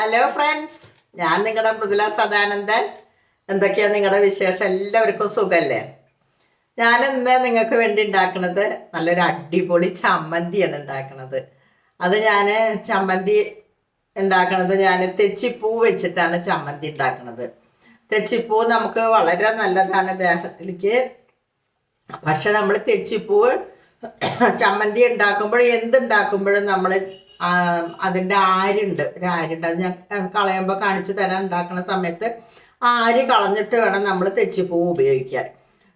Hello friends ഞാൻ നിങ്ങളുടെ മൃദുല സദാനന്ദൻ. എന്തൊക്കെയാണ് നിങ്ങളുടെ വിശേഷം? എല്ലാവർക്കും സുഖമല്ലേ ഞാൻ ഇന്ന് നിങ്ങൾക്ക് വേണ്ടി ഉണ്ടാക്കുന്നത് നല്ലൊരു അടിപൊളി ചമ്മന്തിയാണ് ഉണ്ടാക്കുന്നത് അത് ഞാൻ ചമ്മന്തി ഉണ്ടാക്കുന്നത് ഞാൻ തെച്ചിപ്പൂ വെച്ചിട്ടാണ് ചമ്മന്തി ഉണ്ടാക്കുന്നത് തെച്ചിപ്പൂ നമുക്ക് വളരെ നല്ലതാണ് ദേഹത്തിലേക്ക്. പക്ഷെ നമ്മൾ തെച്ചിപ്പൂ ചമ്മന്തി ഉണ്ടാക്കുമ്പോൾ എന്തുണ്ടാക്കുമ്പോഴും നമ്മൾ അതിന്റെ ആരുണ്ട് ഒരു ആരുണ്ട്. അത് ഞാൻ കളയുമ്പോൾ കാണിച്ചു തരാൻ ഉണ്ടാക്കുന്ന സമയത്ത് ആര് കളഞ്ഞിട്ട് വേണം നമ്മൾ തെച്ചിപ്പൂ ഉപയോഗിക്കാൻ.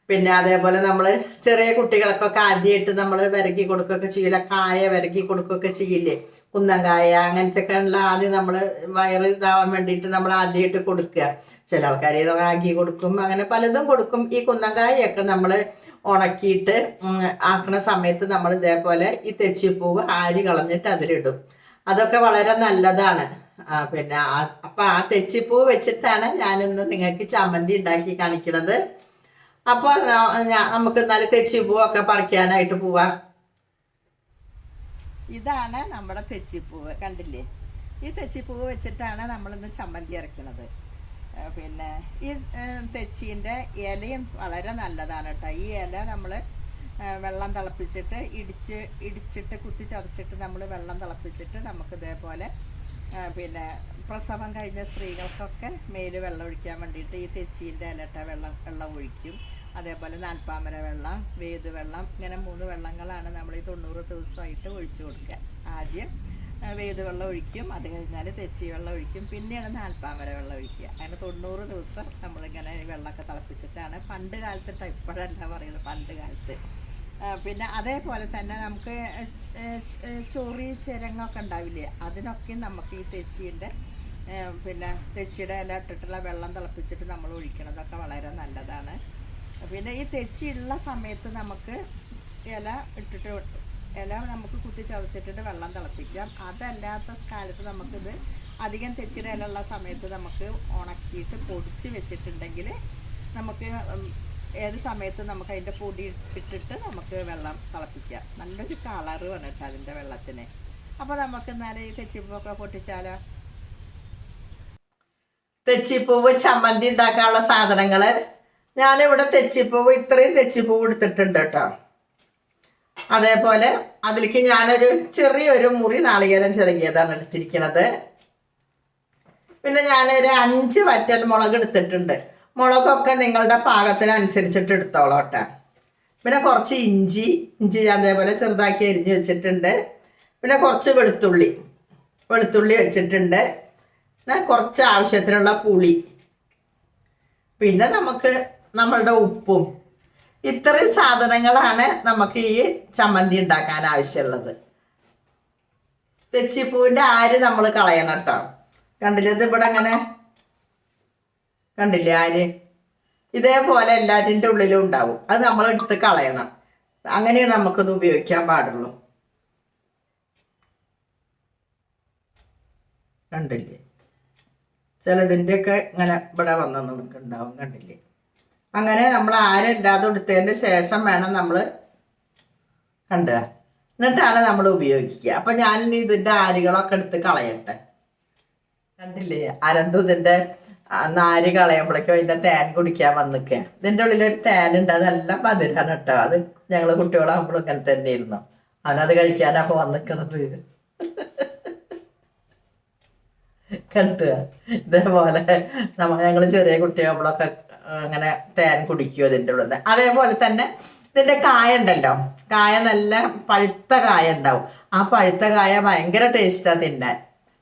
പിന്നെ അതേപോലെ നമ്മൾ ചെറിയ കുട്ടികൾക്കൊക്കെ ആദ്യമായിട്ട് നമ്മൾ വിരക്കി കൊടുക്കുകയൊക്കെ ചെയ്യില്ല കായ വിരക്കി കൊടുക്കുകയൊക്കെ ചെയ്യില്ലേ കുന്നങ്കായ അങ്ങനത്തെ ഒക്കെ ഉള്ള ആദ്യം നമ്മൾ വയറ് ഇതാവാൻ വേണ്ടിയിട്ട് നമ്മൾ ആദ്യമായിട്ട് കൊടുക്കുക. ചില ആൾക്കാർ റാഗി കൊടുക്കും അങ്ങനെ പലതും കൊടുക്കും. ഈ കുന്നങ്കായൊക്കെ നമ്മൾ ഉണക്കിയിട്ട് ആക്കണ സമയത്ത് നമ്മൾ ഇതേപോലെ ഈ തെച്ചിപ്പൂവ് ആരി കളഞ്ഞിട്ട് അതിലിടും. അതൊക്കെ വളരെ നല്ലതാണ്. പിന്നെ അപ്പൊ ആ തെച്ചിപ്പൂ വെച്ചിട്ടാണ് ഞാനിന്ന് നിങ്ങൾക്ക് ചമ്മന്തി ഉണ്ടാക്കി കാണിക്കണത്. അപ്പൊ നമുക്ക് നല്ല തെച്ചിപ്പൂവൊക്കെ പറിക്കാനായിട്ട് പോവാം. ഇതാണ് നമ്മുടെ തെച്ചിപ്പൂവ്. കണ്ടില്ലേ? ഈ തെച്ചിപ്പൂവ് വെച്ചിട്ടാണ് നമ്മളിന്ന് ചമ്മന്തി അരയ്ക്കണത് പിന്നെ ഈ തെച്ചീന്റെ ഇലയും വളരെ നല്ലതാണ് കേട്ടോ. ഈ ഇല നമ്മൾ വെള്ളം തിളപ്പിച്ചിട്ട് ഇടിച്ച് ഇടിച്ചിട്ട് കുത്തി ചതച്ചിട്ട് നമ്മൾ വെള്ളം തിളപ്പിച്ചിട്ട് നമുക്ക് ഇതേപോലെ പിന്നെ പ്രസവം കഴിഞ്ഞ സ്ത്രീകൾക്കൊക്കെ മേൽ വെള്ളം ഒഴിക്കാൻ വേണ്ടിയിട്ട് ഈ തെച്ചീന്റെ ഇലട്ട വെള്ളം വെള്ളം ഒഴിക്കും. അതേപോലെ നാൽപ്പാമര വെള്ളം വേത് വെള്ളം ഇങ്ങനെ മൂന്ന് വെള്ളങ്ങളാണ് നമ്മൾ ഈ തൊണ്ണൂറ് ദിവസമായിട്ട് ഒഴിച്ചു കൊടുക്കുക. ആദ്യം വേത് വെള്ളം ഒഴിക്കും. അത് കഴിഞ്ഞാൽ തെച്ചി വെള്ളം ഒഴിക്കും. പിന്നെയാണ് നാൽപ്പാമര വെള്ളം ഒഴിക്കുക. അങ്ങനെ തൊണ്ണൂറ് ദിവസം നമ്മളിങ്ങനെ വെള്ളമൊക്കെ തിളപ്പിച്ചിട്ടാണ്. പണ്ട് കാലത്ത് ട്ടോ, ഇപ്പോഴല്ല പറയുന്നത്. പണ്ട് കാലത്ത്. പിന്നെ അതേപോലെ തന്നെ നമുക്ക് ചൊറി ചിരങ്ങൊക്കെ ഉണ്ടാവില്ലേ? അതിനൊക്കെ നമുക്ക് ഈ തെച്ചീന്റെ പിന്നെ തെച്ചിയുടെ ഇല ഇട്ടിട്ടുള്ള വെള്ളം തിളപ്പിച്ചിട്ട് നമ്മൾ ഒഴിക്കണതൊക്കെ വളരെ നല്ലതാണ്. പിന്നെ ഈ തെച്ചി ഉള്ള സമയത്ത് നമുക്ക് ഇല ഇട്ടിട്ട് ഇല നമുക്ക് കുത്തി ചതച്ചിട്ടിട്ട് വെള്ളം തിളപ്പിക്കാം. അതല്ലാത്ത കാലത്ത് നമുക്കിത് അധികം തെച്ചിട ഇല ഉള്ള സമയത്ത് നമുക്ക് ഉണക്കിയിട്ട് പൊടിച്ച് വെച്ചിട്ടുണ്ടെങ്കിൽ നമുക്ക് ഏത് സമയത്ത് നമുക്ക് അതിന്റെ പൊടി ഇട്ടിട്ട് നമുക്ക് വെള്ളം തിളപ്പിക്കാം. നല്ലൊരു കളറ് വന്നിട്ട് അതിന്റെ വെള്ളത്തിന്. അപ്പോൾ നമുക്ക് എന്നാൽ ഈ തെച്ചിപ്പൊക്കെ പൊട്ടിച്ചാലോ? തെച്ചിപ്പൂവ് ചമ്മന്തി ഉണ്ടാക്കാനുള്ള സാധനങ്ങൾ ഞാനിവിടെ തെച്ചിപ്പൂവ് ഇത്രയും തെച്ചിപ്പൂവ് എടുത്തിട്ടുണ്ട് കേട്ടോ. അതേപോലെ അതിലേക്ക് ഞാനൊരു ചെറിയൊരു മുറി നാളികേരം ചെറുകിയതാണ് എടുത്തിരിക്കുന്നത് പിന്നെ ഞാനൊരു അഞ്ച് വറ്റൽ മുളക് എടുത്തിട്ടുണ്ട്. മുളകൊക്കെ നിങ്ങളുടെ പാകത്തിനനുസരിച്ചിട്ട് എടുത്തോളൂ കേട്ടോ. പിന്നെ കുറച്ച് ഇഞ്ചി ഇഞ്ചി അതേപോലെ ചെറുതാക്കി അരിഞ്ഞ് വെച്ചിട്ടുണ്ട്. പിന്നെ കുറച്ച് വെളുത്തുള്ളി വെളുത്തുള്ളി വെച്ചിട്ടുണ്ട്. പിന്നെ കുറച്ച് ആവശ്യത്തിനുള്ള പുളി. പിന്നെ നമുക്ക് നമ്മളുടെ ഉപ്പും ഇത്രയും സാധനങ്ങളാണ് നമുക്ക് ഈ ചമ്മന്തി ഉണ്ടാക്കാൻ ആവശ്യമുള്ളത്. തെച്ചിപ്പൂവിന്റെ ആര് നമ്മൾ കളയണം കേട്ടോ? കണ്ടില്ലേ? ഇത് ഇവിടെ അങ്ങനെ കണ്ടില്ലേ ആര്? ഇതേപോലെ എല്ലാറ്റിന്റെ ഉള്ളിലും ഉണ്ടാവും. അത് നമ്മൾ എടുത്ത് കളയണം. അങ്ങനെയാണ് നമുക്കത് ഉപയോഗിക്കാൻ പാടുള്ളൂ. കണ്ടില്ലേ? ചിലതിന്റെയൊക്കെ ഇങ്ങനെ ഇവിടെ വന്നു നമുക്ക് ഉണ്ടാവും കണ്ടില്ലേ? അങ്ങനെ നമ്മൾ ആരെല്ലാതും എടുത്തതിന് ശേഷം വേണം നമ്മൾ കണ്ടുക. എന്നിട്ടാണ് നമ്മൾ ഉപയോഗിക്കുക. അപ്പൊ ഞാൻ ഇതിന്റെ ആരുകളൊക്കെ എടുത്ത് കളയട്ടെ. കണ്ടില്ലേ? അരന്തു ഇതിന്റെ നാരി കളയുമ്പോഴേക്കും അതിന്റെ തേൻ കുടിക്കാൻ വന്നിക്കുക ഇതിന്റെ ഉള്ളിലൊരു ഉണ്ട്. അതെല്ലാം മധുരാണ് കേട്ടോ. അത് ഞങ്ങൾ കുട്ടികളാകുമ്പോഴും ഇങ്ങനെ തന്നെ ഇരുന്നു അവനത് കഴിക്കാനാ അപ്പൊ വന്നിക്കണത്. കണ്ടുക. ഇതേപോലെ നമ്മ ഞങ്ങൾ ചെറിയ കുട്ടിയാകുമ്പോഴൊക്കെ അങ്ങനെ തേൻ കുടിക്കും ഇതിന്റെ ഉള്ളിൽ നിന്ന്. അതേപോലെ തന്നെ ഇതിന്റെ കായ ഉണ്ടല്ലോ. കായ നല്ല പഴുത്ത കായ ഉണ്ടാവും. ആ പഴുത്ത കായ ഭയങ്കര ടേസ്റ്റാണ് തിന്നാൻ.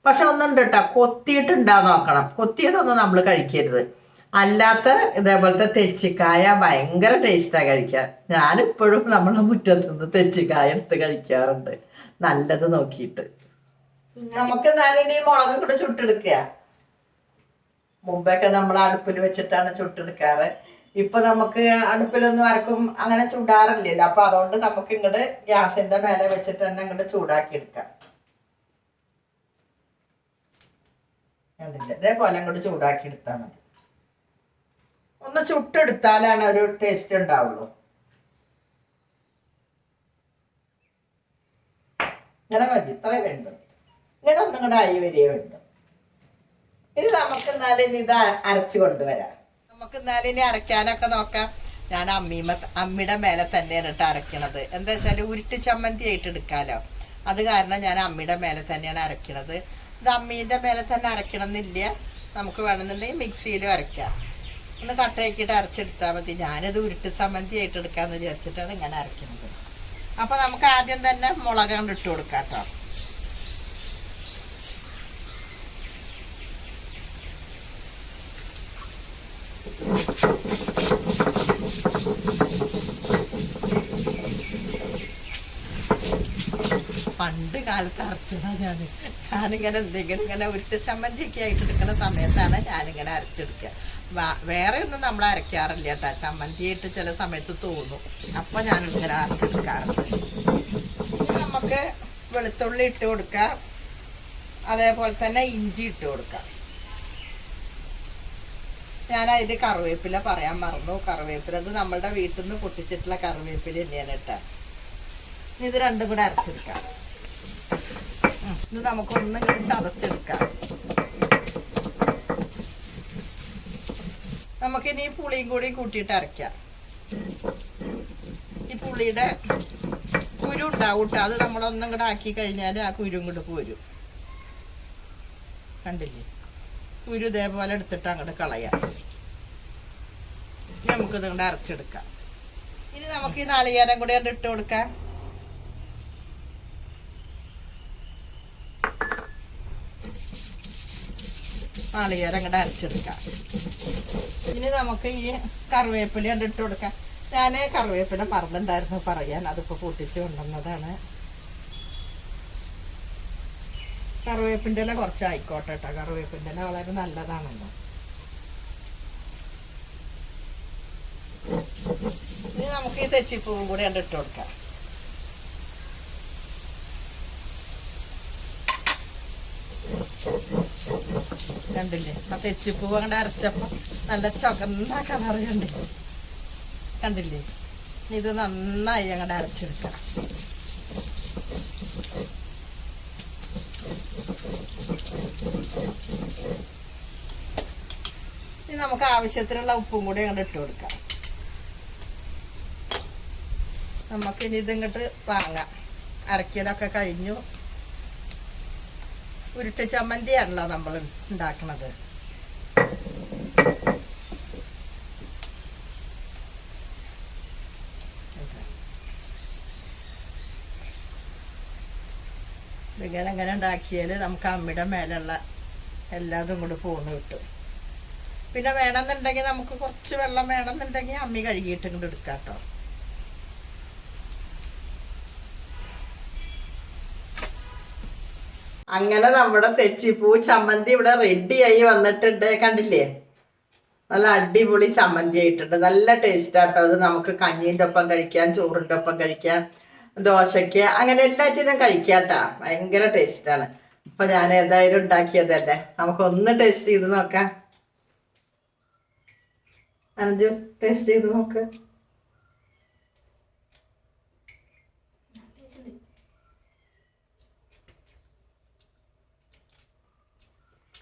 പക്ഷെ ഒന്നുണ്ട് കേട്ടോ കൊത്തിയിട്ടുണ്ടാ നോക്കണം. കൊത്തിയതൊന്നും നമ്മൾ കഴിക്കരുത്. അല്ലാത്ത ഇതേപോലത്തെ തെച്ചിക്കായ ഭയങ്കര ടേസ്റ്റാണ് കഴിക്കാൻ. ഞാനിപ്പോഴും നമ്മളെ മുറ്റത്തുനിന്ന് തെച്ചിക്കായ എടുത്ത് കഴിക്കാറുണ്ട്. നല്ലത് നോക്കിയിട്ട്. നമുക്ക് എന്നാലും ഇനി മുളക് കൂടെ ചുട്ടെടുക്കുക മുമ്പൊക്കെ നമ്മൾ അടുപ്പിൽ വെച്ചിട്ടാണ് ചുട്ടെടുക്കാറ്. ഇപ്പൊ നമുക്ക് അടുപ്പിലൊന്നും ആർക്കും അങ്ങനെ ചൂടാറില്ലല്ലോ. അപ്പൊ അതുകൊണ്ട് നമുക്ക് ഇങ്ങോട്ട് ഗ്യാസിന്റെ മേലെ വെച്ചിട്ട് തന്നെ ഇങ്ങോട്ട് ചൂടാക്കി എടുക്കാം കണ്ടില്ലേ? ഇതേപോലെ അങ്ങോട്ട് ചൂടാക്കി എടുത്താൽ മതി. ഒന്ന് ചുട്ടെടുത്താലാണ് ഒരു ടേസ്റ്റ് ഉണ്ടാവുള്ളൂ. ഇങ്ങനെ മതി. ഇത്ര വേണ്ടത് ഇങ്ങനെ ഒന്നും കൂടെ ആയി വരികയേ വേണ്ടു. ഇനി നമുക്ക് എന്നാലും ഇത് അരച്ചു കൊണ്ടുവരാം. നമുക്ക് എന്നാലും ഇനി അരയ്ക്കാനൊക്കെ നോക്കാം. ഞാൻ അമ്മീമ അമ്മിയുടെ മേലെ തന്നെയാണ് ഇട്ട് അരയ്ക്കണത്. എന്താ വെച്ചാൽ ഉരുട്ട് ചമ്മന്തി ആയിട്ട് എടുക്കാമല്ലോ അത് കാരണം ഞാൻ അമ്മിയുടെ മേലെ തന്നെയാണ് അരയ്ക്കണത്. ഇത് അമ്മീന്റെ മേലെ തന്നെ അരയ്ക്കണം എന്നില്ല നമുക്ക് വേണമെന്നുണ്ടെങ്കിൽ മിക്സിയിലും അരയ്ക്കാം. ഒന്ന് കട്ടയാക്കിയിട്ട് അരച്ചെടുത്താൽ മതി. ഞാനത് ഉരുട്ട് ചമ്മന്തി ആയിട്ട് എടുക്കാമെന്ന് വിചാരിച്ചിട്ടാണ് ഇങ്ങനെ അരയ്ക്കുന്നത് അപ്പോൾ നമുക്ക് ആദ്യം തന്നെ മുളക് കൊണ്ട് ഇട്ട് കൊടുക്കാം കേട്ടോ. പണ്ട് കാലത്ത് അരച്ചതാണ് ഞാൻ ഞാനിങ്ങനെ എന്തെങ്കിലും ഇങ്ങനെ ഉരുട്ട് ചമ്മന്തിയൊക്കെ ആയിട്ട് എടുക്കുന്ന സമയത്താണ് ഞാനിങ്ങനെ അരച്ചെടുക്കുക. വേറെ ഒന്നും നമ്മൾ അരയ്ക്കാറില്ല കേട്ടോ. ചമ്മന്തിയായിട്ട് ചില സമയത്ത് തോന്നും. അപ്പൊ ഞാൻ ഇങ്ങനെ അരച്ചെടുക്കാറുണ്ട് നമുക്ക് വെളുത്തുള്ളി ഇട്ട് കൊടുക്കാം. അതേപോലെ തന്നെ ഇഞ്ചി ഇട്ട് കൊടുക്കാം. ഞാൻ അതിന്റെ കറിവേപ്പില പറയാൻ മറന്നു. കറിവേപ്പില അത് നമ്മളുടെ വീട്ടിൽ നിന്ന് പൊട്ടിച്ചിട്ടുള്ള കറിവേപ്പില തന്നെയാണ് കേട്ടോ. ഇത് രണ്ടും കൂടെ അരച്ചെടുക്കാം. ഇത് നമുക്കൊന്നും ഇങ്ങനെ ചതച്ചെടുക്കാം. നമുക്കിനി പുളിയും കൂടി കൂട്ടിയിട്ട് അരയ്ക്കാം. ഈ പുളിയുടെ കുരു ഉണ്ടാവും അത് നമ്മളൊന്നും കൂടെ ആക്കി കഴിഞ്ഞാൽ ആ കുരു ഇങ്ങോട്ട് പോരും. കണ്ടില്ലേ? കുരു ഇതേപോലെ എടുത്തിട്ട് അങ്ങോട്ട് കളയാം. ഇനി നമുക്കിത് കൊണ്ട് അരച്ചെടുക്കാം. ഇനി നമുക്ക് ഈ നാളികേരം കൂടി കൊണ്ട് ഇട്ട് കൊടുക്കാം. നാളികേരം അങ്ങോട്ട് അരച്ചെടുക്കാം. ഇനി നമുക്ക് ഈ കറിവേപ്പില കൊണ്ട് ഇട്ട് കൊടുക്കാം. ഞാൻ കറിവേപ്പില മറന്നിട്ടുണ്ടായിരുന്നു പറയാൻ. അതിപ്പോൾ പൊട്ടിച്ച് കൊണ്ടുവന്നതാണ്. കറിവേപ്പിന്റെ ഇല കുറച്ച് ആയിക്കോട്ടെ കേട്ടോ കറിവേപ്പിന്റെ ഇല വളരെ നല്ലതാണല്ലോ ഇനി നമുക്ക് ഈ തെച്ചിപ്പൂവും കൂടി കണ്ട് ഇട്ട് കൊടുക്കാം. കണ്ടില്ലേ? ആ തെച്ചിപ്പൂവ് അങ്ങോട്ട് അരച്ചപ്പോൾ നല്ല ചുവന്ന കളർ കണ്ടില്ലേ? കണ്ടില്ലേ? ഇത് നന്നായി അങ്ങോട്ട് അരച്ചെടുക്കാം. ഇനി നമുക്ക് ആവശ്യത്തിനുള്ള ഉപ്പും കൂടി അങ്ങോട്ട് ഇട്ട് കൊടുക്കാം. നമുക്കിനി ഇതിങ്ങോട്ട് വാങ്ങാം. അരക്കലൊക്കെ കഴിഞ്ഞു. ഉരുട്ട ചമ്മന്തിയാണല്ലോ നമ്മൾ ഉണ്ടാക്കുന്നത് ഇതിങ്ങനെ ഇങ്ങനെ ഉണ്ടാക്കിയാൽ നമുക്ക് അമ്മിയുടെ മേലുള്ള എല്ലാതും കൂടി പോന്ന് കിട്ടും. പിന്നെ വേണമെന്നുണ്ടെങ്കിൽ നമുക്ക് കുറച്ച് വെള്ളം വേണമെന്നുണ്ടെങ്കിൽ അമ്മി കഴുകിയിട്ട് ഇങ്ങോട്ട് എടുക്കാം കേട്ടോ. അങ്ങനെ നമ്മുടെ തെച്ചിപ്പൂ ചമ്മന്തി ഇവിടെ റെഡിയായി വന്നിട്ടുണ്ട്. കണ്ടില്ലേ? നല്ല അടിപൊളി ചമ്മന്തി ആയിട്ടുണ്ട്. നല്ല ടേസ്റ്റ് ആട്ടോ. അത് നമുക്ക് കഞ്ഞീന്റെ ഒപ്പം കഴിക്കാം ചോറിന്റെ ഒപ്പം കഴിക്കാം ദോശയ്ക്ക്. അങ്ങനെ എല്ലാറ്റിനും കഴിക്കാട്ടാ. ഭയങ്കര ടേസ്റ്റാണ് അപ്പൊ ഞാൻ ഏതായാലും ഉണ്ടാക്കിയതല്ലേ. നമുക്കൊന്ന് ടേസ്റ്റ് ചെയ്ത് നോക്കാം. അനജു ടേസ്റ്റ് ചെയ്ത് നോക്ക്.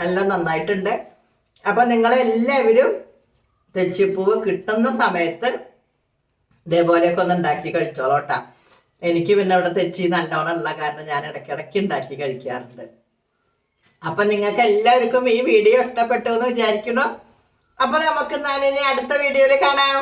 എല്ലാം നന്നായിട്ടുണ്ട്. അപ്പൊ നിങ്ങളെല്ലാവരും തെച്ചിപ്പൂവ് കിട്ടുന്ന സമയത്ത് ഇതേപോലെയൊക്കെ ഒന്ന് ഉണ്ടാക്കി കഴിച്ചോളോട്ടാ എനിക്ക് പിന്നെ ഇവിടെ തെച്ചി നല്ലോണം ഉള്ള കാരണം ഞാൻ ഇടയ്ക്കിടയ്ക്ക് ഉണ്ടാക്കി കഴിക്കാറുണ്ട്. അപ്പൊ നിങ്ങൾക്ക് എല്ലാവർക്കും ഈ വീഡിയോ ഇഷ്ടപ്പെട്ടു എന്ന് വിചാരിക്കണോ അപ്പൊ നമുക്ക് ഞാൻ ഇനി അടുത്ത വീഡിയോയിൽ കാണാം.